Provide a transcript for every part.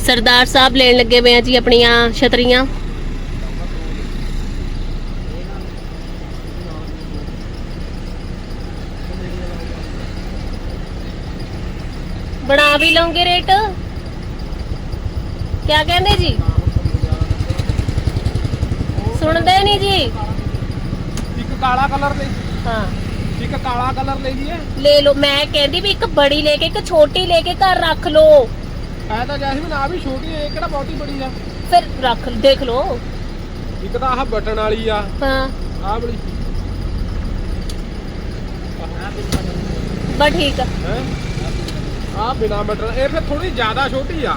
ਸਰਦਾਰ ਸਾਹਿਬ ਲੈਣ ਲੱਗੇ ਹੋਏ ਆ ਜੀ ਆਪਣੀਆਂ ਛਤਰੀਆਂ। ਬਣਾ ਵੀ ਲਓਗੇ ਰੇਟ। ਕਿਆ ਕਹਿੰਦੇ ਜੀ? ਸੁਣਦੇ ਨਹੀਂ ਜੀ। ਇੱਕ ਕਾਲਾ ਕਲਰ ਲੈ ਹਾਂ। ਇੱਕ ਕਾਲਾ ਕਲਰ ਲੈ ਲਈਏ ਲੈ ਲਓ ਮੈਂ ਕਹਿੰਦੀ ਵੀ ਇੱਕ ਬੜੀ ਲੈ ਕੇ ਇੱਕ ਛੋਟੀ ਲੈ ਕੇ ਘਰ ਰੱਖ ਲਓ। ਐ ਤਾਂ ਜੈਸਮੀਨ ਆ ਵੀ ਛੋਟੀ ਇਹ ਕਿਹੜਾ ਬਹੁਤੀ ਬੜੀ ਆ? ਫਿਰ ਰੱਖ ਦੇਖ ਲਓ। ਇੱਕ ਤਾਂ ਆਹ ਬਟਨ ਵਾਲੀ ਆ। ਹਾਂ। ਆਹ ਵਾਲੀ। ਬਸ ਠੀਕ ਆ। ਹੈ? ਆਹ ਬਿਨਾ ਬਟਨ ਇਹ ਫਿਰ ਥੋੜੀ ਜ਼ਿਆਦਾ ਛੋਟੀ ਆ।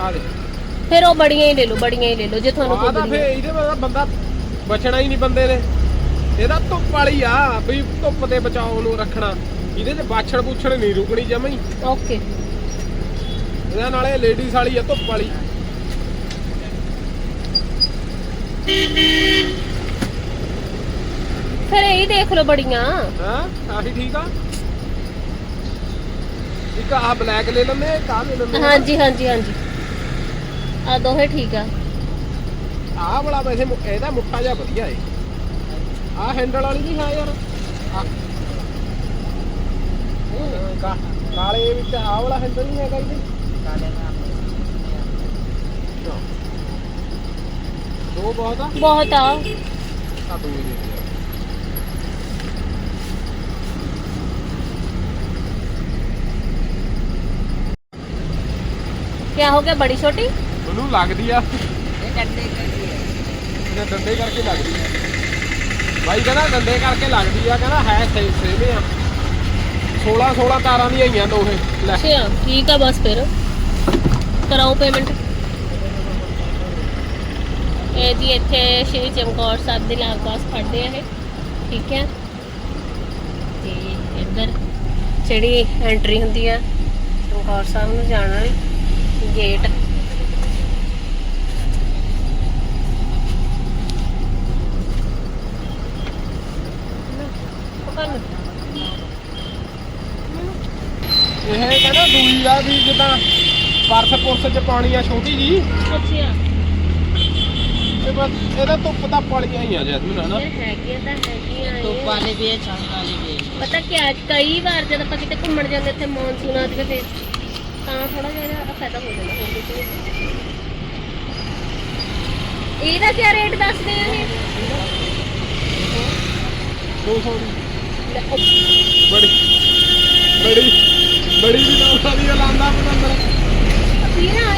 ਆ ਦੇ ਫਿਰ ਉਹ ਬੜੀਆਂ ਹੀ ਲੈ ਲਓ ਬੜੀਆਂ ਹੀ ਲੈ ਲਓ ਜੇ ਤੁਹਾਨੂੰ ਆਹ ਤਾਂ ਕੋਈ ਫਿਰ ਇਹਦੇ ਨਾਲ ਬੰਦਾ ਬਚਣਾ ਹੀ ਨਹੀਂ ਬੰਦੇ ਨੇ। ਇਹਦਾ ਧੁੱਪ ਵਾਲੀ ਆ ਵੀ ਧੁੱਪ ਤੇ ਬਚਾਓ ਨੂੰ ਰੱਖਣਾ। ਇਹਦੇ 'ਚ ਬਾਛੜ ਬੂਛੜ ਨਹੀਂ ਰੁਕਣੀ ਜਮਾਂ ਹੀ। ਓਕੇ। ਇਹਦਾ ਨਾਲੇ ਲੇਡੀਜ਼ ਵਾਲੀ ਆ ਧੁੱਪ ਵਾਲੀ। ਫਿਰ ਇਹੀ ਦੇਖ ਲਓ ਬੜੀਆਂ। ਹਾਂ ਆਹੀ ਠੀਕ ਆ। ਇੱਕ ਆਹ ਬਲੈਕ ਲੈ ਲੈਂਦੇ ਆ, ਇੱਕ ਆਹ ਲੈ ਲੈਂਦੇ। ਆ। ਹਾਂਜੀ ਹਾਂਜੀ ਹਾਂਜੀ। ਆ ਦੋਹੇ ਠੀਕ ਆ। ਆਹ ਵਾਲਾ ਵੈਸੇ ਮੁ- ਇਹਦਾ ਮੁੱਠਾ ਜਿਹਾ ਵਧੀਆ ਏ। ਆਹ ਹੈਂਡਲ ਵਾਲੀ ਵੀ ਹੈ ਯਾਰ। ਆਹ। ਇਹ ਕਾ- ਕਾਲੇ ਵਿੱਚ ਆਹ ਵਾਲਾ ਹੈਂਡਲ ਨਹੀਂ ਹੈਗਾ ਇਹਦੇ। ਦੋ ਬਹੁਤ ਆ। ਬਹੁਤ ਆ ਆ ਦੋ ਹੀ ਦੇ ਦਿਓ। ਕਿਆ ਹੋ ਗਿਆ ਬੜੀ ਛੋਟੀ? ਮੈਨੂੰ ਲੱਗਦੀ ਆ। ਇਹ ਡੰਡੇ ਕਰਕੇ। ਲੱਗਦੀ ਆ। ਬਾਈ ਕਹਿੰਦਾ ਡੰਡੇ ਕਰਕੇ ਲੱਗਦੀ ਆ ਕਹਿੰਦਾ ਹੈ ਸੇ ਸੇਮ ਆ। 16 16 ਤਾਰਾਂ ਦੀਆਂ ਆਈਆਂ ਦੋਹੇ। ਲੈ। ਠੀਕ ਆ ਬਸ ਫਿਰ। ਕਰਾਓ ਪੇਮੈਂਟ ਇਹ ਜੀ ਇੱਥੇ ਸ਼੍ਰੀ ਚਮਕੌਰ ਸਾਹਿਬ ਦੇ ਲਾਗ ਖੜਦੇ ਆ ਇਹ। ਠੀਕ ਹੈ। ਤੇ ਇੱਧਰ ਜਿਹੜੀ ਐਂਟਰੀ ਹੁੰਦੀ ਆ, ਚਮਕੌਰ ਸਾਹਿਬ ਨੂੰ ਜਾਣ ਵਾਲੀ ਗੇਟ ਇਹ ਕਹਿੰਦਾ ਦੂਈ ਆ ਵੀ ਜਿੱਦਾਂ ਪਰਸ ਪੁਰਸ ਚ ਪਾਣੀ ਆ ਛੋਟੀ ਜੀ। ਅੱਛਾ। ਤੇ ਬਸ ਇਹਦਾ ਧੁੱਪ ਤਾਂ ਪਲੀਆਂ ਹੀ ਆ ਜੈਸਮੀਨ ਹਨਾ ਇਹ ਹੈਗੀਆਂ ਤਾਂ ਹੈਗੀਆਂ ਧੁੱਪ ਇਹ। ਵਾਲੇ ਵੀ ਹੈ ਛਾਂ ਵਾਲੇ ਵੀ ਹੈ ਪਤਾ ਕਿ ਅੱਜ ਕਈ ਵਾਰ ਜਦ ਆਪਾਂ ਕਿਤੇ ਘੁੰਮਣ ਜਾਂਦੇ ਇੱਥੇ ਮੌਨਸੂਨ ਆ ਜਾਵੇ ਫਿਰ ਤਾਂ ਥੋੜਾ ਜਿਹਾ ਫਾਇਦਾ ਹੋ ਜਾਂਦਾ। ਹੋਰ ਕੁਛ ਨਹੀਂ। ਇਹਦਾ ਕੀ ਰੇਟ ਦੱਸਦੇ ਆ ਇਹ? 200 ਦੀ। ਲੈ, ਉਹ ਬੜੀ ਬੜੀ ਬੜੀ ਵੀ ਨਾ ਸਾਡੀ ਲਾਂਦਾ ਪਤੰਦਰ। ਤੀਰਾਂ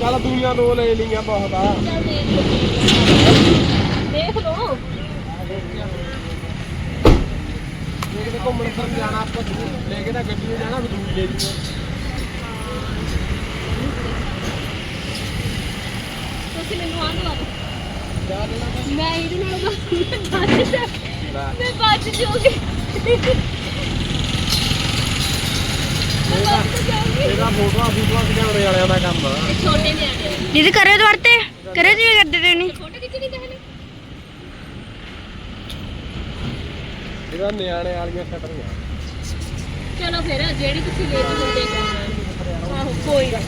ਚੱਲ ਦੁਨੀਆ ਤੋਂ ਲੈ ਲਈਆਂ ਬਹੁਤ ਦੇਖ ਲੋ ਦੇਖ ਲਓ। ਜੇ ਕਿਤੇ ਘੁੰਮਣ ਜਾਣਾ ਆਪਾਂ ਲੈ ਕੇ ਤਾਂ ਗੱਡੀ ਨੂੰ ਜਾਣਾ ਵੀ ਦੂਰ ਲੈ ਲਈਆਂ ਤੁਸੀਂ ਮੈਨੂੰ ਆਹ ਦਵਾ ਦਿਓ। ਜਾ ਲੈਣਾ ਮੈਂ ਇਹਦੇ ਨਾਲ ਬਚ ਮੈਂ ਬਚ ਜਾਊਂਗੀ। ਮੈਂ ਬਚ ਜਾਊਂਗੀ। ਇਹਦਾ ਫੋਟੋਆਂ ਫੋਟੋਆਂ ਖਿਚਾਉਣੇ ਵਾਲਿਆਂ ਦਾ ਕੰਮ ਆ। ਇਹ ਛੋਟੇ ਨੇ ਆਡੇ ਦੀਦੀ ਕਰੇ ਦੁਆਰ ਤੇ। ਕਰੇ ਜੀ ਕਰਦੇ ਤੇ ਨਹੀਂ ਛੋਟੇ ਕਿੱਥੇ ਨਹੀਂ ਦਹਨੇ ਇਹਦਾ ਨਿਆਣੇ ਵਾਲੀਆਂ ਛਟਰੀਆਂ ਚਲੋ ਫਿਰ ਜਿਹੜੀ ਤੁਸੀਂ ਲੈ ਕੇ ਹੁੰਦੇ ਜਾਣਾ ਆਹੋ ਕੋਈ ਨਾ।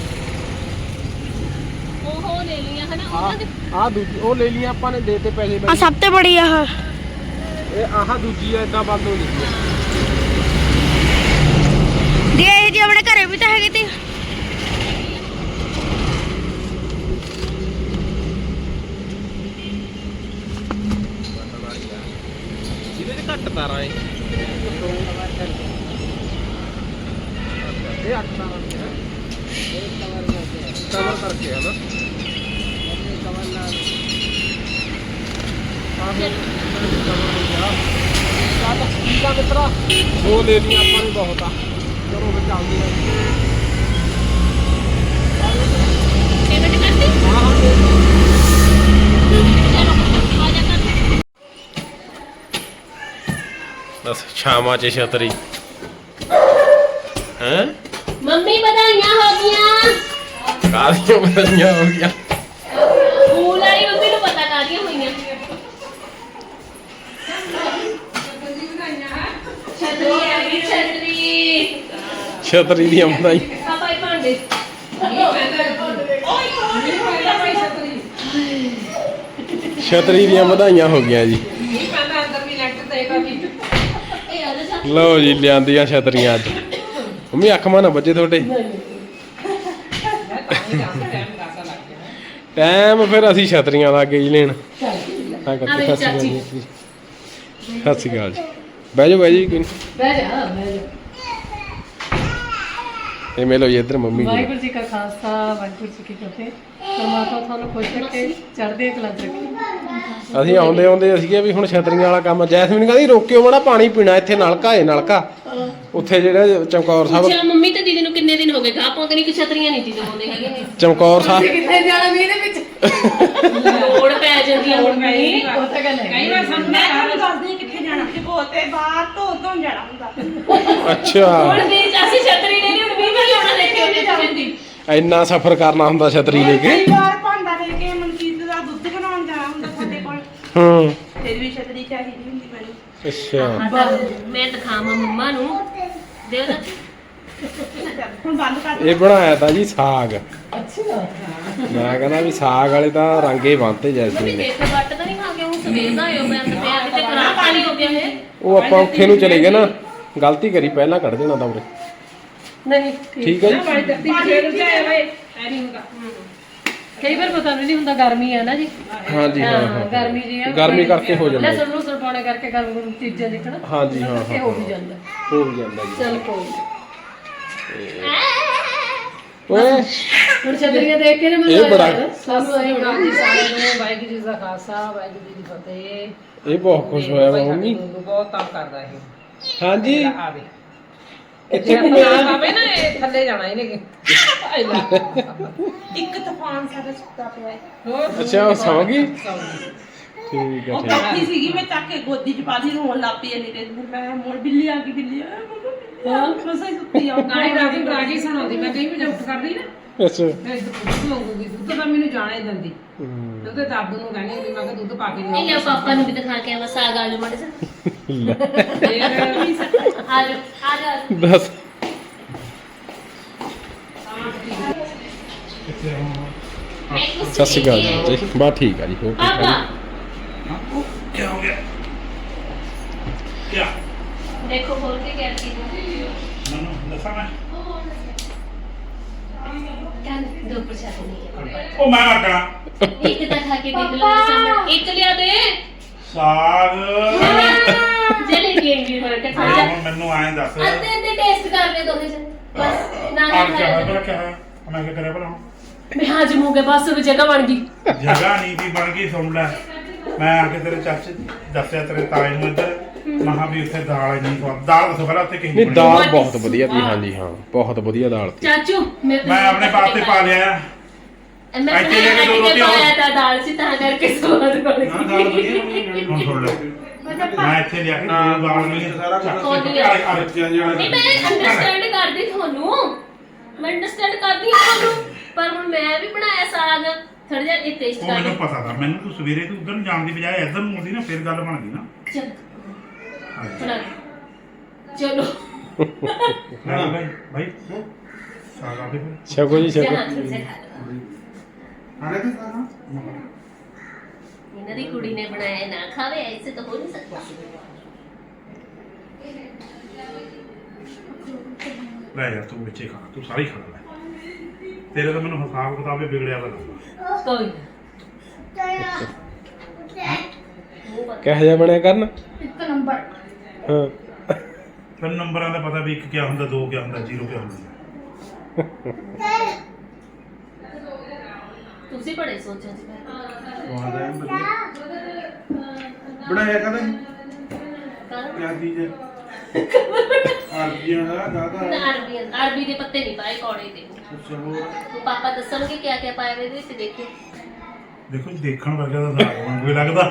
ਉਹ ਲੈ ਲਈਆਂ ਹਨਾ ਉਹਨਾਂ ਦੇ ਆ ਦੂਜੀ ਉਹ ਲੈ ਲਈਆਂ ਆਪਾਂ ਨੇ ਦੇ ਤੇ ਪੈਸੇ ਆ ਸਭ ਤੋਂ ਬੜੀ ਆ ਇਹ ਆਹ ਦੂਜੀ ਆ ਇਦਾਂ ਬੰਦ ਹੋ ਗਈ ਦੀ ਇਹ ਜੀ ਆਪਣੇ ਘਰੇ ਵੀ ਤਾਂ ਹੈਗੀ ਤੀ। ਇਹਦੇ ਚ ਘੱਟ ਤਾਰਾਂ ਏ। ਇਹ ਅੱਠ ਤਾਰਾਂ ਦੀ ਹੈ ਕਵਰ ਕਰਕੇ ਹੈ ਨਾ ਆਹ। ਕਵਰ ਹੋ ਗਿਆ ਚੱਲ ਠੀਕ ਆ ਮਿੱਤਰਾ ਦੋ ਲੈ ਲਈਆਂ ਆਪਾਂ ਨੇ ਬਹੁਤ ਆ। ਚਲੋ ਫਿਰ ਚੱਲਦੇ ਹਾਂ ਪੇਮੈਂਟ ਕਰਦੀ ਹਾਂ ਹਾਂ ਦੇ ਦਿਓ। ਚਲੋ ਆ। ਜਾ ਕਰ ਬਸ ਸ਼ਾਮਾਂ ਚ ਛਤਰੀ। ਹੈ? ਮੰਮੀ ਵਧਾਈਆਂ। ਕਾਦੀਆਂ ਬਧਾਈਆਂ ਹੋ ਗਈਆਂ ਫੂਲ ਵਾਲੀ ਮੰਮੀ ਨੂੰ ਪਤਾ ਕਾਹਦੀਆਂ ਹੋਈਆਂ ਛਤਰੀ ਆ ਗਈ ਛਤਰੀ। ਛਤਰੀ ਦੀਆਂ ਬਧਾਈ ਪਾਪਾ ਇਹ ਭਾਂਡੇ। ਛਤਰੀ ਦੀਆਂ ਵਧਾਈਆਂ ਹੋ ਗਈਆਂ ਜੀ। ਲਓ ਜੀ ਲਿਆਂਦੀਆਂ ਛਤਰੀਆਂ ਅੱਜ। ਮੰਮੀ ਅੱਖ ਮਾ ਨਾ ਵੱਜੇ ਤੁਹਾਡੇ। ਟਾਈਮ ਫਿਰ ਅਸੀਂ ਛਤਰੀਆਂ ਲੱਗ ਗਏ ਜੀ ਲੈਣ। ਹਾਂ ਆ ਕਰਕੇ ਮੇਰੀ ਸਤਿ ਸ਼੍ਰੀ ਅਕਾਲ। ਜੀ। ਸਤਿ ਸ਼੍ਰੀ ਅਕਾਲ ਜੀ। ਬਹਿ ਜਾਓ ਬਹਿ ਜਾਓ ਜੀ ਕੋਈ ਨੀ। ਬਹਿ ਜਾ ਬਹਿ ਜਾ। ਇਹ ਮਿਲੋ ਜੀ ਇੱਧਰ ਮੰਮੀ ਜੀ ਵਾਹਿਗੁਰੂ ਜੀ ਕਾ ਖਾਲਸਾ ਵਾਹਿਗੁਰੂ ਜੀ ਕੀ ਫਤਿਹ। ਪਰਮਾਤਮਾ ਤੁਹਾਨੂੰ ਖੁਸ਼ ਰੱਖੇ ਚੜ੍ਹਦੇ ਕਲਾ ਚ ਰੱਖੇ। ਅਸੀਂ ਆਉਂਦੇ ਆਉਂਦੇ ਅਸੀਂ ਕਿਹਾ ਵੀ ਹੁਣ ਛਤਰੀਆਂ ਵਾਲਾ ਕੰਮ ਜੈਸਮੀਨ ਕਹਿੰਦੀ ਰੋਕਿਓ ਮਣਾ ਪਾਣੀ ਪੀਣਾ ਇੱਥੇ ਨਲਕਾ ਏ ਨਲਕਾ। ਉੱਥੇ ਜਿਹੜਾ ਚਮਕੌਰ ਸਾਹਿਬ ਪੁੱਛਿਆ ਮੰਮੀ ਤੇ ਦੀਦੀ ਨੂੰ ਕਿੰਨੇ ਦਿਨ ਹੋ ਗਏ? ਗਾਹ ਪਾਉਂਦੇ ਨਹੀਂ ਕਿ ਛਤਰੀਆਂ ਨਹੀਂ ਦੀਦੀ ਪਾਉਂਦੇ ਹੈਗੇ ਨੇ। ਚਮਕੌਰ ਸਾਹਿਬ ਕਿੱਥੇ ਜਾਣਾ ਮੀਂਹ ਦੇ ਵਿੱਚ? ਲੋੜ ਪੈ ਜਾਂਦੀ ਆ ਹੁਣ ਨਹੀਂ ਉਹ ਤਾਂ ਗੱਲ ਹੈ ਕਈ ਵਾਰ ਸਾਨੂੰ ਮੈਂ ਤੁਹਾਨੂੰ ਦੱਸਦੀ ਕਿੱਥੇ ਜਾਣਾ। ਤੇ ਬਾਹਰ ਤੋਂ ਤੋਂ ਜਾਣਾ ਹੁੰਦਾ। ਅੱਛਾ। ਹੁਣ ਦੀ ਅਸੀਂ ਛਤਰੀ ਲੈ ਲਈ ਹੁਣ ਵੀ ਵਾਰੀ ਆਉਣਾ ਦੇਖਿਓ ਜੇ ਜਾਂਦੀ ਇੰਨਾ ਸਫ਼ਰ ਕਰਨਾ ਹੁੰਦਾ ਛਤਰੀ ਲੈ ਕੇ। ਕਈ ਵਾਰ ਭਾਂਡਾ ਲੈ ਕੇ ਮਨਕੀਤ ਦਾ ਦੁੱਧ ਬਣਾਉਣ ਜਾਣਾ ਹੁੰਦਾ ਤੁਹਾਡੇ ਕੋਲ। ਹੂੰ। ਫਿਰ ਵੀ ਛਤਰੀ ਚਾਹੀਦੀ ਹੁੰਦੀ ਮੈਨੂੰ। ਅੱਛਾ। ਮੈਂ ਦਿਖਾਵਾਂ ਮੰਮਾ ਨੂੰ। ਦੇ ਦਾ ਹੁਣ ਬੰਦ ਕਰ ਇਹ ਬਣਾਇਆ ਤਾਂ ਜੀ ਸਾਗ। ਅੱਛਾ। ਮੈਂ ਕਹਿੰਦਾ ਵੀ ਸਾਗ ਵਾਲੇ ਤਾਂ ਰੰਗੇ ਮੰਮੀ ਜੈਸਮੀਨ ਨੇ। ਦੇਖ ਵੱਟ ਤਾਂ ਨਹੀਂ ਖਾ ਕੇ ਹੁਣ ਸਵੇਰ ਦਾ ਆਇਓ ਮੈਂ ਤੇ ਪਿਆ ਕਿਤੇ ਖਰਾਬ ਪਾਣੀ ਹੋ ਗਿਆ ਇਹ। ਉਹ ਆਪਾਂ ਉੱਥੇ ਨੂੰ ਚਲੇ ਗਏ ਨਾ। ਗਲਤੀ ਕਰੀ ਪਹਿਲਾਂ ਕੱਢ ਦੇਣਾ ਤਾਂ ਉਰੇ। ਨਹੀਂ ਠੀਕ ਹੈ ਜੀ। ਕਈ ਵਾਰ ਪਤਾ ਨਹੀਂ ਹੁੰਦਾ ਗਰਮੀ ਹੈ ਨਾ ਜੀ। ਹਾਂਜੀ ਹਾਂ ਹਾਂ ਗਰਮੀ ਜੀ ਆ ਗਰਮੀ ਕਰਕੇ ਹੋ ਜਾਂਦਾ ਲਸਣ ਨੂੰ ਸਰਪਾਉਣੇ ਕਰਕੇ ਗਰਮ ਗਰਮ ਚੀਜ਼ਾਂ ਦੇਖਣਾ ਹਾਂਜੀ ਹਾਂ ਇਹ ਹਾਂ ਹੋ ਵੀ ਜਾਂਦਾ। ਹੋ ਵੀ ਜਾਂਦਾ ਜੀ। ਚਲ ਕੋਈ। ਓਏ। ਹੁਣ ਛਤਰੀਆਂ ਦੇਖ ਕੇ ਨਾ ਮੈਨੂੰ ਇਹ ਬੜਾ- ਆਇਆ ਨਾ, ਸਾਨੂੰ ਆਏ ਹੋਣਾ ਜੀ ਸਾਰਿਆਂ ਨੂੰ ਵਾਹਿਗੁਰੂ ਜੀ ਦਾ ਖਾਲਸਾ ਵਾਹਿਗੁਰੂ ਜੀ ਦੀ ਫਤਿਹ। ਇਹ ਬਹੁਤ ਖੁਸ਼ ਹੋਇਆ ਵਾ ਮੰਮੀ। ਬਹੁਤ ਤੰਗ ਕਰਦਾ ਇਹ। ਹਾਂਜੀ। ਆਵੇ ਇੱਥੇ ਘੁੰਮਣਾ ਆਵੇ ਨਾ ਇਹ ਥੱਲੇ ਜਾਣਾ ਇਹਨੇ ਕਿ ਇੱਕ ਤੂਫਾਨ ਸਾਡਾ ਸੁੱਤਾ ਪਿਆ ਹੈ। ਅੱਛਾ ਉਹ ਸੌਂ ਗਈ? ਠੀਕ ਹੈ ਉਹ ਠੀਕ ਹੈ। ਬੈਠੀ ਸੀਗੀ ਮੈਂ ਚੱਕ ਕੇ ਗੋਦੀ ਚ ਪਾ ਲਈ ਰੋਣ ਲੱਗ ਪਈ ਨਹੀਂ ਤੇ ਫਿਰ ਮੈਂ ਮੋੜ ਬਿੱਲੀ ਆ ਗਈ ਬਿੱਲੀ ਆ ਗਈ, ਗਈ। ਹੀ ਸੁੱਤੀ ਆ। ਗਾਈ ਰਾਜੀ ਰਾਜੀ ਸੁਣਾਉਂਦੀ ਮੈਂ ਕਈ ਵਜੇ ਉੱਠ ਕਰਦੀ ਨਾ। ਅੱਛਾ। ਮੈਂ ਦੁੱਧ ਮੰਗੂਗੀ ਦੁੱਧ ਤਾਂ ਮੈਨੂੰ ਜਾਣਾ ਹੀ ਦਿੰਦੀ। ਉਹਦੇ ਦਾਦੂ ਨੂੰ ਕਹਿੰਦੀ ਹੁੰਦੀ ਮੈਂ ਕਿਹਾ ਦੁੱਧ ਪਾ ਕੇ ਲਿਓ ਪਾਪਾ ਨੂੰ ਵੀ ਦਿਖਾ ਕੇ ਆਵਾ ਸਾਗ ਆਲੂ ਮੜੇ ਸਾ ਲੈ, ਆਲੂ ਆਲੂ ਦੱਸ ਸਤਿ ਸ਼੍ਰੀ ਅਕਾਲ ਜੀ ਜੀ ਬਾ ਠੀਕ ਆ ਜੀ ਹੋਰ ਠੀਕ ਪਾਪਾ ਆ क्या ਦੇਖੋ ਖੋਲ ਕੇ ਕਿਆ ਚੀਜ਼ मनु दसा मैं ਕੰਨ ਦੋ ਪ੍ਰਸ਼ਾਦ ਨਹੀਂ ਹੈ ओ मैं मर गया ਇੱਕ ਤਾਂ ਖਾ ਕੇ ਦੇਖ ਲਓ ਮੇਰੇ ਸਾਹਮਣੇ ਇੱਕ ਲਿਆ ਦੇ ਸਾਗ ਚਲੇ ਗਏ ਵੀ ਹੋਰ ਕੇ ਖਾ ਹੁਣ ਜਾ ਮੈਨੂੰ ਆਏ ਦੱਸ। ਅੱਧੇ ਅੱਧੇ ਟੇਸਟ ਕਰ ਲੈ ਦੋਨੇ ਜਣ। ਬਸ ਨਾ ਨਾ ਆਪ ਕਿਆ ਖਾਇਆ ਹੈ ਜਾ। ਬੜਾ ਕਿਆ ਹੈ ਮੈਂ ਕੀ ਕਰਿਆ ਭਲਾ ਹੁਣ? ਮੈਂ ਹਾਜ ਮੂੰਹ ਕੇ ਬਸ ਵੀ ਜਗ੍ਹਾ ਬਣ ਗਈ। ਜਗ੍ਹਾ ਨਹੀਂ ਦੀ ਬਣ ਗਈ ਸੁਣ ਲੈ। ਮੈਂ ਆ ਕੇ ਤੇਰੇ ਚਾਚੇ ਦੱਸਿਆ ਤੇਰੇ ਤਾਏ ਨੂੰ ਇੱਧਰ। ਮਹਾ ਵੀ ਉੱਥੇ ਦਾਲ ਨਹੀਂ ਸਵਾਦ ਦਾਲ ਦੱਸੋ ਪਹਿਲਾਂ ਉੱਥੇ ਕਿਹੀ ਨਹੀਂ ਬਣੀ। ਦਾਲ ਬਹੁਤ ਵਧੀਆ ਸੀ ਹਾਂਜੀ ਹਾਂ। ਬਹੁਤ ਵਧੀਆ ਦਾਲ ਸੀ। ਚਾਚੂ ਮੇਰੇ ਮੈਂ ਆਪਣੇ ਵਾਸਤੇ ਪਾ ਲਿਆ। ਮੈਂ ਇੱਥੇ ਲੈ ਕੇ ਦੋ ਰੋਟੀਆਂ ਹੋਰ। ਪਾਇਆ ਤਾਂ ਦਾਲ ਸੀ ਤਾਂ ਕਰਕੇ ਸਵਾਦ ਬਣ ਨਾ ਗਈ ਦਾਲ ਵਧੀਆ ਬਣੀ ਹੁਣ ਸੁਣ ਲੈ। ਮੈਂ ਇੱਥੇ ਲਿਆ ਕੇ ਕੋਈ ਬਾਲ ਨਹੀਂ ਸਾਰਾ ਨਹੀਂ ਮੈਂ ਅੰਡਰਸਟੈਂਡ ਕਰਦੀ ਤੁਹਾਨੂੰ। ਮੈਂ ਅੰਡਰਸਟੈਂਡ ਕਰਦੀ ਹਾਂ ਤੁਹਾਨੂੰ। ਪਰ ਹੁਣ ਮੈਂ ਵੀ ਬਣਾਇਆ ਸਾਗ। ਥੋੜਾ ਜਿਹਾ ਇਹ ਟੇਸਟ ਉਹ ਮੈਨੂੰ ਕਰ ਪਤਾ ਤਾਂ ਮੈਨੂੰ ਤੂੰ ਸਵੇਰੇ ਤੂੰ ਉਧਰ ਨੂੰ ਜਾਣ ਦੀ ਬਜਾਏ ਇੱਧਰ ਨੂੰ ਆਉਂਦੀ ਨਾ ਫਿਰ ਗੱਲ ਬਣਦੀ ਨਾ। ਚੰਗਾ। ਚਲੋ। ਹਾਂ। ਭਾਈ ਭਾਈ ਸਾਰਾ ਦੇ ਛਕੋ ਜੀ ਛਕੋ। ਜਹਾਂ ਸੇ ਖਾ ਲਓ। ਖਾਣੇ ਦੇ ਸਾਰਾ ਇਹਨਾਂ ਦੀ ਕੁੜੀ ਨੇ ਬਣਾਇਆ ਨਾ ਖਾਵੇ ਐਸੇ ਤਾਂ ਹੋ ਨਹੀਂ ਸਕਦਾ ਲੈ ਯਾਰ ਤੂੰ ਵਿੱਚੇ ਖਾ ਤੂੰ ਸਾਰੀ ਖਾ ਲੈ ਤੇਰੇ ਤਾਂ ਮੈਨੂੰ ਹਿਸਾਬ ਕਿਤਾਬੇ ਵਿਗੜਿਆ ਲੱਗਦਾ ਕੋਈ ਬੰਦ। ਕਿਹੋ ਜਿਹਾ ਬਣਿਆ ਕਰਨ ਇੱਕ ਨੰਬਰ ਹਾਂ ਤੈਨੂੰ ਨੰਬਰਾਂ ਦਾ ਪਤਾ ਵੀ ਇੱਕ ਕਿਆ ਹੁੰਦਾ ਦੋ ਕਿਆ ਹੁੰਦਾ ਜ਼ੀਰੋ ਕਿਆ ਹੁੰਦਾ ਤੁਸੀਂ ਬੜੇ ਸੋਚਿਆ ਬਣਾਇਆ ਕਦੇ? ਕਿਆ ਚੀਜ਼ ਹੈ ਅਰਬੀਆਂ ਦਾ ਦਾਦਾ ਅਰਬੀ ਅਰਬੀ ਦੇ ਪੱਤੇ ਨਹੀਂ ਪਾਏ ਕੌੜੇ ਦੇ। ਅੱਛਾ ਹੋਰ? ਤੂੰ ਪਾਪਾ ਦੱਸਣਗੇ ਕਿਆ ਕਿਆ ਪਾਇਆ ਵੇ ਇਹਦੇ ਵਿੱਚ ਦੇਖੋ ਜੀ, ਦੇਖਣ ਵਰਗਾ ਤਾਂ ਸਾਗ ਵਾਂਗੂ ਹੀ ਲੱਗਦਾ।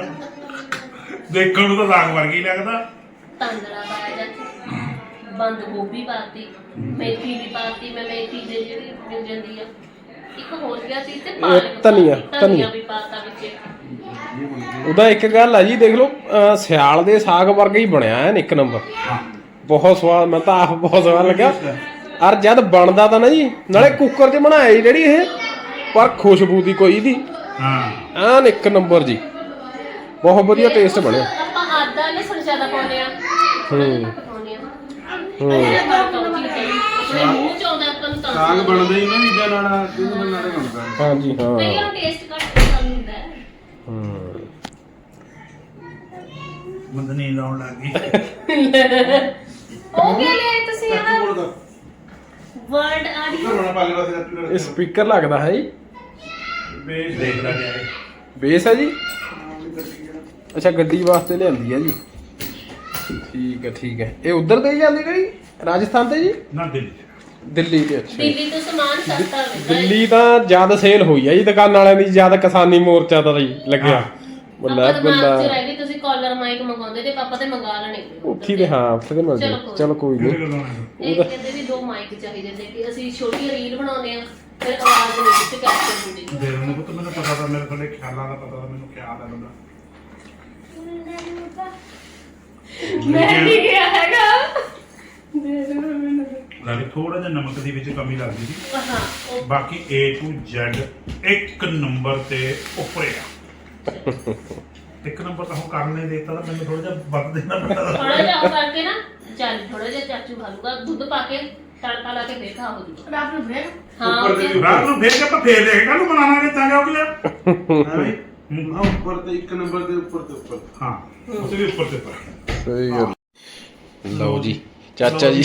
ਦੇਖਣ ਨੂੰ ਤਾਂ ਸਾਗ ਵਰਗਾ ਹੀ ਲੱਗਦਾ। ਤਾਂਦਰਾ ਪਾਇਆ ਜਾਂ ਬੰਦ ਗੋਭੀ ਪਾਤੀ ਮੇਥੀ ਵੀ ਪਾਤੀ ਮੈਂ ਮੇਥੀ ਦੇ ਜਿਹੜੀ ਮਿਲ ਜਾਂਦੀ ਆ। ਇੱਕ ਹੋਰ ਗਿਆ ਸੀ ਤੇ ਪਾਲਕ ਧਨੀਆ, ਪਾਤੀ, ਧਨੀਆ। ਵੀ ਪਾਤਾ ਵਿੱਚ। ਉਹਦਾ ਇੱਕ ਗੱਲ ਆ ਜੀ ਦੇਖ ਲਓ ਅਹ ਸਿਆਲ ਦੇ ਸਾਗ ਵਰਗਾ ਹੀ ਬਣਿਆ ਐਨ ਇੱਕ ਨੰਬਰ ਬਹੁਤ ਸਵਾਦ ਮੈਂ ਤਾਂ ਆਪ ਬਹੁਤ ਸਵਾਦ ਲੱਗਿਆ। ਔਰ ਜਦ ਬਣਦਾ ਤਾਂ ਨਾ ਜੀ ਨਾਲੇ ਕੁੱਕਰ 'ਚ ਬਣਾਇਆ ਜੀ ਜਿਹੜੀ ਇਹ ਪਰ ਖੁਸ਼ਬੂ ਦੀ ਕੋਈ ਦੀ ਹਾਂ। ਐਨ ਇੱਕ ਨੰਬਰ ਜੀ। ਬਹੁਤ ਵਧੀਆ ਟੇਸਟ ਬਣਿਆ। ਆਪਾਂ ਆਦਾ ਲਸਣ ਜ਼ਿਆਦਾ ਪਾਉਂਦੇ ਆ। ਹੂੰ। ਪਾਉਂਦੇ ਆ ਹੂੰ ਆਪਣੇ ਮੂੰਹ ਚ ਆਉਂਦਾ ਆਪਾਂ ਨੂੰ ਤਾਂ ਸਾਗ ਬਣਦਾ ਹੀ ਨਾ ਚੀਜ਼ਾਂ ਨਾਲ ਕਿਹਦੇ ਨਾਲ ਨਾਲੇ ਬਣਦਾ ਹਾਂਜੀ ਹਾਂ। ਕਈਆਂ ਨੂੰ ਟੇਸਟ ਘੱਟ ਪਸੰਦ ਹੁੰਦਾ ਹੈ। ਹੂੰ। ਮੰਦਨੀ ਲਾਉਣ ਲੱਗ ਗਈ। ਉਹ ਕੀ ਲਿਆ ਤੁਸੀਂ ਆ ਕੋਲ ਦਾ ਵਰਡ ਆਡੀਓ ਘਰੋਂ ਪਾਲੇ ਵਾਸਤੇ ਰੱਖ ਇਹ ਸਪੀਕਰ ਲੱਗਦਾ ਹੈ ਜੀ। ਬੇਸ ਦੇਖ ਲੱਗ ਗਿਆ ਬੇਸ ਹੈ ਜੀ? ਅੱਛਾ ਗੱਡੀ ਵਾਸਤੇ ਲਿਆਂਦੀ ਹੈ ਜੀ। ਠੀਕ ਹੈ ਠੀਕ ਹੈ। ਇਹ ਉਧਰ ਤੇ ਹੀ ਜਾਂਦੀ ਗਈ ਰਾਜਸਥਾਨ ਤੇ ਜੀ? ਨਾ ਦਿੱਲੀ। ਦਿੱਲੀ ਤੇ ਅੱਛਾ। ਦਿੱਲੀ ਤੋਂ ਸਮਾਨ ਸਸਤਾ ਮਿਲਦਾ ਹੈ ਦਿੱਲੀ ਤਾਂ ਜ਼ਿਆਦਾ ਸੇਲ ਹੋਈ ਹੈ ਜੀ ਦੁਕਾਨ ਵਾਲਿਆਂ ਦੀ ਜ਼ਿਆਦਾ ਕਿਸਾਨੀ ਮੋਰਚਾ ਦਾ ਜੀ ਲੱਗਿਆ। ਬੱਲਾ ਆਪਾਂ ਦਿਮਾਗ 'ਚ ਬੱਲਾ ਰਹਿ ਗਈ ਤੁਸੀਂ ਕਾਲਰ ਮਾਈਕ ਮੰਗਾਉਂਦੇ ਤੇ ਪਾਪਾ ਤੇ ਮੰਗਾ ਲੈਣੇ। ਉੱਥੀ ਤੇ ਹਾਂ ਉੱਥੇ ਤੇ ਮਿਲ ਚਲੋ ਜਾ ਕੋਈ ਚਲੋ ਕੋਈ ਨਹੀਂ? ਇਹ ਕਹਿੰਦੇ ਵੀ ਦੋ ਮਾਈਕ ਚਾਹੀਦੇ ਨੇ ਕਿ ਅਸੀਂ ਛੋਟੀ ਰੀਲ ਬਣਾਉਂਦੇ ਆ ਫਿਰ ਆਵਾਜ਼ ਨਹੀਂ ਵਿੱਚ ਕੈਪਚਰ ਹੁੰਦੀ ਦੇ ਉਹਨੂੰ ਪੁੱਤ ਮੈਨੂੰ ਪਤਾ ਤਾਂ ਮੇਰੇ ਕੋਲੇ ਖਿਆਲਾਂ ਦਾ ਪਤਾ ਤਾਂ ਮੈਨੂੰ ਖਿਆਲ ਹੈ ਬੰਦਾ ਮੈਂ ਨਹੀਂ ਗਿਆ ਹੈਗਾ। ਲੱਗੇ ਥੋੜਾ ਜਿਹਾ ਨਮਕ ਦੀ ਵਿੱਚ ਕਮੀ ਲੱਗਦੀ ਸੀ। ਹਾਂ। ਉਹ ਬਾਕੀ A to Z ਇੱਕ ਨੰਬਰ ਤੇ ਉੱਪਰ ਆ। ਇੱਕ ਨੰਬਰ ਤਾਂ ਹੁਣ ਕਰਨ ਨਹੀਂ ਦੇਤਾ ਤਾਂ ਮੈਨੂੰ ਥੋੜਾ ਜਿਹਾ ਵੱਧ ਦੇਣਾ ਪੈਂਦਾ। ਥੋੜਾ ਜਿਹਾ ਉਹ ਕਰਕੇ ਨਾ ਚੱਲ ਥੋੜਾ ਜਿਹਾ ਚਾਚੂ ਖਾ ਲੂਗਾ ਦੁੱਧ ਪਾ ਕੇ ਤੜਕਾ ਲਾ ਕੇ ਫੇਰ ਖਾ ਹੋ ਜੂਗਾ ਰਾਤ ਨੂੰ ਫੇਰ? ਹਾਂ ਉੱਪਰ ਦੇ ਰਾਤ ਨੂੰ ਫੇਰ ਕੇ ਆਪਾਂ ਫੇਰ ਦੇਖ ਕੱਲ ਨੂੰ ਬਣਾਵਾਂਗੇ ਚੰਗਾ ਹੋ ਗਿਆ ਹੈ। ਬਈ ਹਾਂ ਉੱਪਰ ਤੇ ਇੱਕ ਨੰਬਰ ਦੇ ਉੱਪਰ ਤੇ ਉੱਪਰ ਹਾਂ ਉਸ ਵੀ ਉੱਪਰ ਤੇ ਉੱਪਰ। ਸਹੀ ਗੱਲ। ਲਓ ਜੀ। ਚਾਚਾ ਜੀ।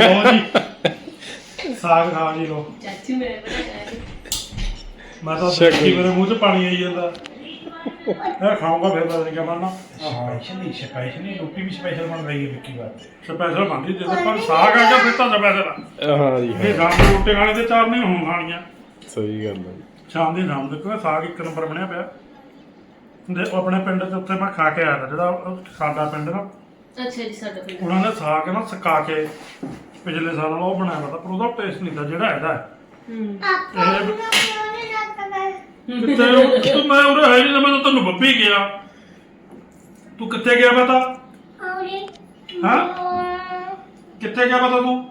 ਲਓ ਜੀ। ਸਾਗ ਖਾ ਜੀ ਲੋ ਚਾਚੂ ਮੇਰੇ ਬਣਾਇਆ ਮੈਂ ਤਾਂ। ਦੇਖੀ ਮੇਰੇ ਮੂੰਹ 'ਚ ਪਾਣੀ ਆਈ ਜਾਂਦਾ। ਇਹ ਖਾਊਂਗਾ ਫਿਰ ਪਤਾ ਨਹੀਂ ਕਿਆ ਬਣਨਾ ਸਪੈਸ਼ਲ ਨਹੀਂ ਸਪੈਸ਼ਲ ਨਹੀਂ ਰੋਟੀ ਵੀ ਸਪੈਸ਼ਲ ਬਣ ਰਹੀ ਹੈ ਵਿੱਕੀ ਵਾਸਤੇ ਸਪੈਸ਼ਲ ਬਣਦੀ ਜਦੋਂ ਪਰ ਸਾਗ ਆ ਗਿਆ ਫਿਰ ਤਾਂ ਸਪੈਸ਼ਲ ਹਾਂ ਜੀ ਇਹ ਸ਼ਾਮ ਨੂੰ ਰੋਟੀ ਖਾਣੇ ਤੇ ਚਾਰ ਨਹੀਂ ਹੋਣ ਖਾਣੀਆਂ। ਸਹੀ ਗੱਲ ਹੈ। ਸ਼ਾਮ ਦੀ ਸ਼ਾਮ ਤੱਕ ਸਾਗ ਇੱਕ ਨੰਬਰ ਬਣਿਆ ਪਿਆ। ਦੇ ਆਪਣੇ ਪਿੰਡ ਚ ਉੱਥੇ ਮੈਂ ਖਾ ਕੇ ਆਇਆ ਜਿਹੜਾ ਸਾਡਾ ਪਿੰਡ ਨਾ। ਅੱਛਾ ਜੀ ਸਾਡਾ ਪਿੰਡ। ਉਹਨਾਂ ਨੇ ਸਾਗ ਨਾ ਸੁਕਾ ਕੇ ਪਿਛਲੇ ਸਾਲ ਨਾਲ ਉਹ ਬਣਾਇਆ ਤਾ, ਪਰ ਉਹਦਾ ਟੇਸਟ ਨਹੀਂ ਤਾਂ ਜਿਹੜਾ ਇਹਦਾ ਹੈ। ਇਹ ਕਿੱਥੇ ਉਹ- ਤੂੰ ਮੈਂ ਉਰੇ ਹੈ ਨਹੀਂ ਮੈਂ ਤਾਂ ਤੈਨੂੰ ਬੱਬੀ ਗਿਆ। ਤੂੰ ਕਿੱਥੇ ਗਿਆ ਪਤਾ? ਹਾਂ? ਕਿੱਥੇ ਗਿਆ ਪਤਾ ਤੂੰ?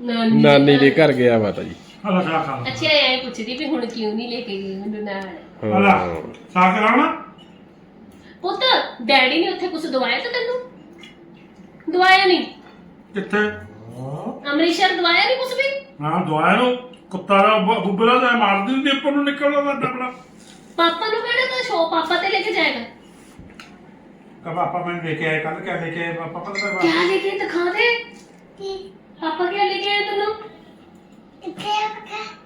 ਨਾਨੀ ਨਾਨੀ ਦੇ ਘਰ। ਗਿਆ ਮਾਤਾ ਜੀ। ਹਲਾ ਸਾਗ ਖਾ ਅੱਛਾ ਐ ਪੁੱਛਦੀ ਵੀ ਹੁਣ ਕਿਉਂ ਨਹੀਂ ਲੈ ਕੇ ਗਈ ਮੈਨੂੰ ਨਾਲ। ਹਲਾ ਹਾਂ। ਸਾਗ ਖਾਣਾ ਪੁੱਤ ਡੈਡੀ ਨੇ ਉੱਥੇ ਕੁਝ ਦਵਾਇਆ ਤਾਂ ਤੈਨੂੰ? ਦਵਾਇਆ ਨਹੀਂ। ਕਿੱਥੇ? ਅੰਮ੍ਰਿਤਸਰ ਦਵਾਇਆ ਨਹੀਂ ਕੁਝ ਵੀ? ਹਾਂ ਦਵਾਇਆ ਨੂੰ। ਕੁੱਤਾ ਦਾ ਬੁੱਬਲਾ ਦਾ ਮਾਰਦੀ ਹੁੰਦੀ ਉੱਪਰ ਨੂੰ ਨਿਕਲਦਾ ਦਾ ਡਬੜਾ ਪਾਪਾ ਨੂੰ ਕਹਿਣਾ ਤਾਂ ਸ਼ੋ ਪਾਪਾ ਤੇ ਲੈ ਕੇ ਜਾਏਗਾ। ਕਬ ਪਾਪਾ ਮੈਨੂੰ ਲੈ ਕੇ ਆਏ ਕੱਲ ਕਿਆ ਲੈ ਕੇ ਆਏ? ਪਾਪਾ ਪਤਾ ਕਰ ਕਿਆ ਲੈ ਕੇ ਦਿਖਾ ਦੇ? ਪਾਪਾ ਕਿਆ ਲੈ ਕੇ ਆਏ ਤੈਨੂੰ?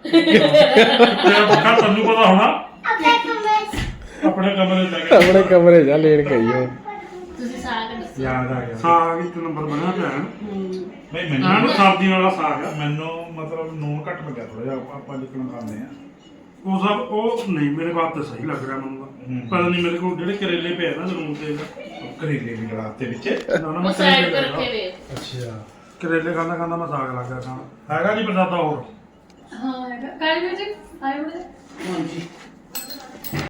ਤੇਰਾ ਪੱਖਾ ਤੈਨੂੰ ਪਤਾ ਹੋਣਾ। ਆਪਣੇ ਕਮਰੇ ਚ ਗਿਆ ਆਪਣੇ ਕਮਰੇ ਜਾ ਲੈਣ ਗਈ ਉਹ। ਤੁਸੀਂ ਸਾਗ ਦੱਸੋ। ਯਾਦ ਆ ਗਿਆ। ਸਾਗ ਇੱਕ ਨੰਬਰ ਬਣਿਆ ਹੈ ਨਹੀਂ ਮੈਨੂੰ ਨੂੰ ਸਬਜ਼ੀ ਵਾਲਾ ਸਾਗ ਆ। ਮੈਨੂੰ ਮਤਲਬ ਨੂਨ ਘੱਟ ਲੱਗਿਆ ਥੋੜਾ ਜਿਹਾ ਆਪਾਂ ਜਿੱਕਣ ਖਾਂਦੇ ਆ। ਉਹ ਸਭ ਉਹ ਨਹੀਂ ਮੇਰੇ ਬਾਤ ਤੇ ਸਹੀ ਲੱਗ ਰਿਹਾ ਮੈਨੂੰ ਤਾਂ। ਪਤਾ ਨਹੀਂ ਮੇਰੇ ਕੋਲ ਜਿਹੜੇ ਕਰੇਲੇ ਪਏ ਆ ਨਾ ਨੂਨ ਤੇ ਕਰੇਲੇ ਵੀ ਗਲਾਤੇ ਵਿੱਚ। ਨਾ ਨਾ ਉਹ ਮੈਂ ਸਾਈਡ ਕਰੇਲੇ ਤੇ ਰੱਖੇ। ਵੇ ਅੱਛਾ। ਕਰੇਲੇ ਖਾਂਦਾ ਖਾਂਦਾ ਮੈਂ ਸਾਗ ਲੱਗ ਗਿਆ ਖਾਣ। ਹੈਗਾ ਜੀ ਪ੍ਰਸਾਦਾ ਹੋਰ? ਹਾਂ ਕਾਇ ਵਿੱਚ ਆਏ ਬੜੇ। ਹਾਂਜੀ।